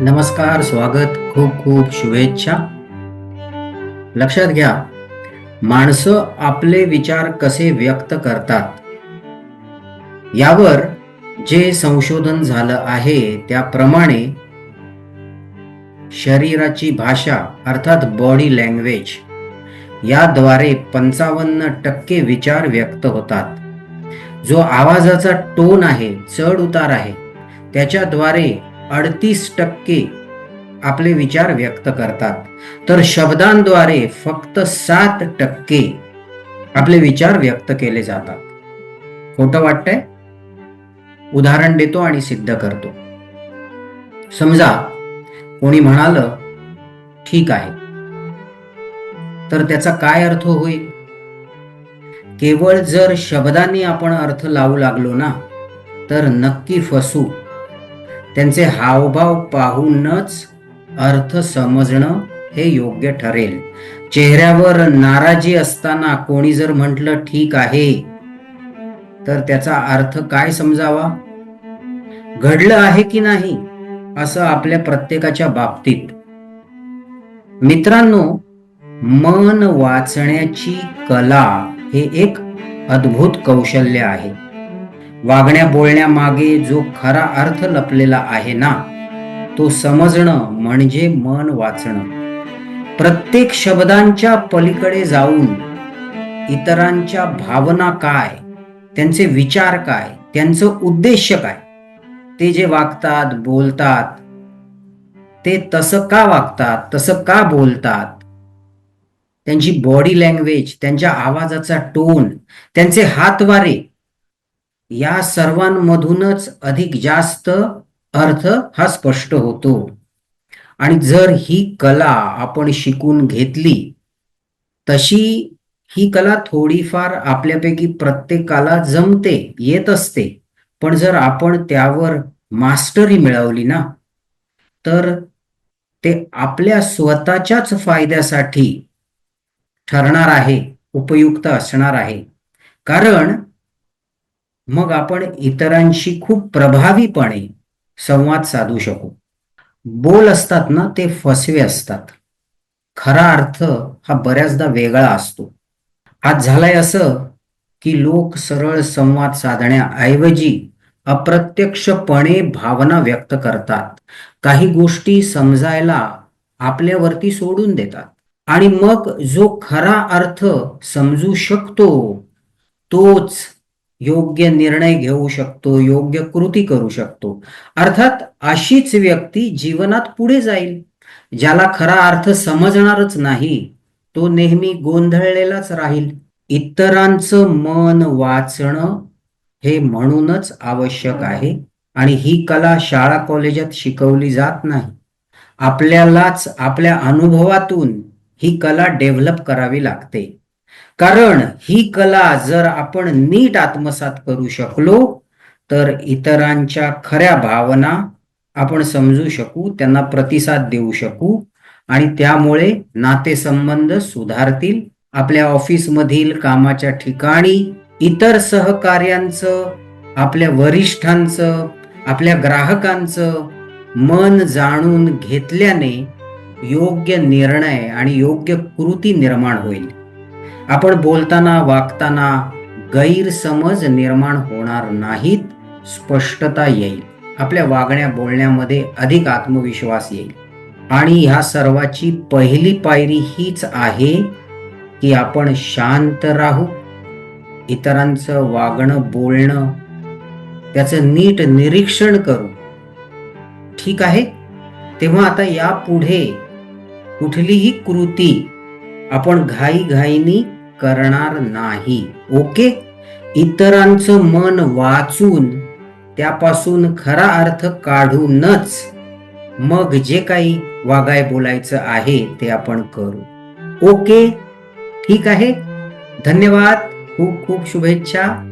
नमस्कार स्वागत खूप खूप शुभेच्छा. लक्षात घ्या माणसं आपले विचार कसे व्यक्त करतात? यावर जे संशोधन झालं आहे त्याप्रमाणे शरीराची भाषा अर्थात बॉडी लँग्वेज याद्वारे पंचावन्न टक्के विचार व्यक्त होतात. जो आवाजाचा टोन आहे चढ उतार आहे त्याच्याद्वारे अडतीस टक्के आपले विचार व्यक्त करतात. तर शब्दांद्वारे फक्त सात टक्के आपले विचार व्यक्त केले जातात. खोटं वाटतंय? उदाहरण देतो आणि सिद्ध करतो. समजा कोणी म्हणाल ठीक आहे. तर त्याचा काय अर्थ होईल? केवळ जर शब्दांनी आपण अर्थ लावू लागलो ना तर नक्की फसू. त्यांचे हावभाव पाहूनच अर्थ समजणं हे योग्य ठरेल. चेहऱ्यावर नाराजी असताना कोणी जर म्हटलं ठीक आहे तर त्याचा अर्थ काय समजावा? घडलं आहे की नाही असं आपल्या प्रत्येकाच्या बाबतीत. मित्रांनो मन वाचण्याची कला हे एक अद्भुत कौशल्य आहे. वागण्या बोलण्यामागे जो खरा अर्थ लपलेला आहे ना तो समजणं म्हणजे मन वाचणं. प्रत्येक शब्दांच्या पलीकडे जाऊन इतरांच्या भावना काय त्यांचे विचार काय त्यांचं उद्देश काय ते जे वागतात बोलतात ते तसं का वागतात तसं का बोलतात? त्यांची बॉडी लँग्वेज त्यांच्या आवाजाचा टोन त्यांचे हातवारे या सर्वांमधूनच अधिक जास्त अर्थ हा स्पष्ट होतो. आणि जर ही कला आपण शिकून घेतली तशी ही कला थोडीफार आपल्यापैकी प्रत्येकाला जमते येत असते. पण जर आपण त्यावर मास्टरी मिळवली ना तर ते आपल्या स्वतःच्याच फायद्यासाठी ठरणार आहे उपयुक्त असणार आहे. कारण मग आपण इतरांशी खूप प्रभावीपणे संवाद साधू शकू. बोल असतात ना ते फसवे असतात. खरा अर्थ हा बऱ्याचदा वेगळा असतो. आज झालाय असं की लोक सरळ संवाद साधण्याऐवजी अप्रत्यक्षपणे भावना व्यक्त करतात. काही गोष्टी समजायला आपल्यावरती सोडून देतात. आणि मग जो खरा अर्थ समजू शकतो तोच योग्य निर्णय घेऊ शकतो योग्य कृती करू शकतो. अर्थात अशीच व्यक्ती जीवनात पुढे जाईल ज्याला खरा अर्थ समजणारच नाही तो नेहमी गोंधळलेलाच राहील. इतरांचं मन वाचणं हे म्हणूनच आवश्यक आहे आणि ही कला शाळा कॉलेजात शिकवली जात नाही. आपल्यालाच आपल्या अनुभवातून ही कला डेव्हलप करावी लागते. कारण ही कला जर आपण नीट आत्मसात करू शकलो तर इतरांच्या खऱ्या भावना आपण समजू शकू त्यांना प्रतिसाद देऊ शकू आणि त्यामुळे नातेसंबंध सुधारतील. आपल्या ऑफिसमधील कामाच्या ठिकाणी इतर सहकार्यांचं आपल्या वरिष्ठांचं आपल्या ग्राहकांचं मन जाणून घेतल्याने योग्य निर्णय आणि योग्य कृती निर्माण होईल. आपण बोलताना वागताना गैरसमज निर्माण होणार नाहीत स्पष्टता येईल. आपल्या वागण्या बोलण्यामध्ये अधिक आत्मविश्वास येईल. आणि ह्या सर्वाची पहिली पायरी हीच आहे की आपण शांत राहू. इतरांचं वागणं बोलणं त्याचं नीट निरीक्षण करू. ठीक आहे? तेव्हा आता यापुढे कुठलीही कृती आपण घाईघाईनी करणार नाही. ओके? इतरांचं मन वाचून त्यापासून खरा अर्थ काढूनच मग जे काही वागाय बोलायचं आहे ते आपण करू. ओके? ठीक आहे? धन्यवाद. खूप खूप शुभेच्छा.